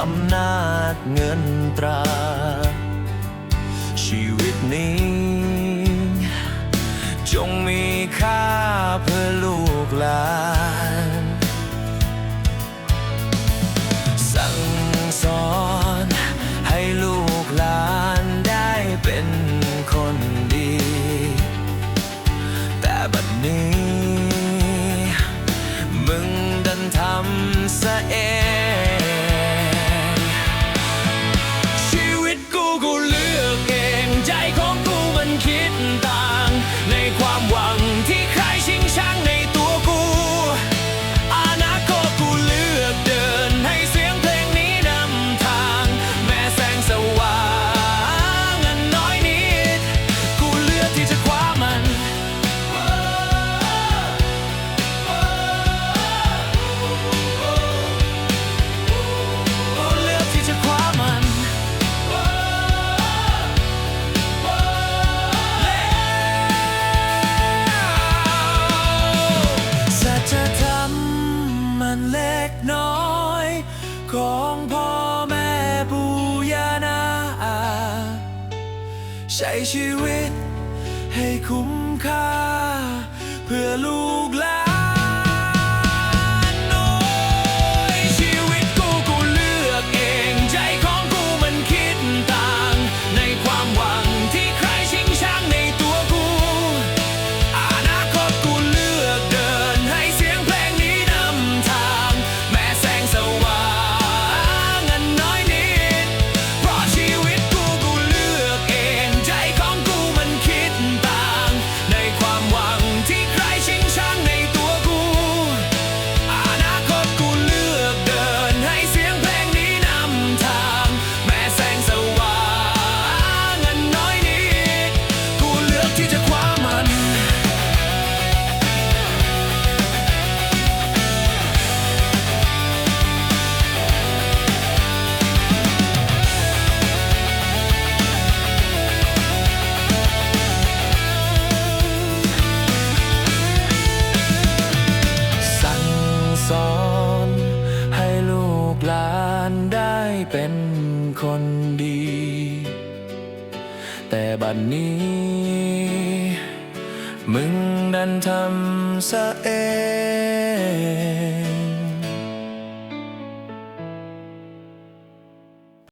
อำนาจเงินตรา ชีวิตนี้ Bye. ใช้ชีวิตให้คุ้มค่า เพื่อลูกานได้เป็นคนดี แต่บัดนนี้ มึงดันทำซะเอง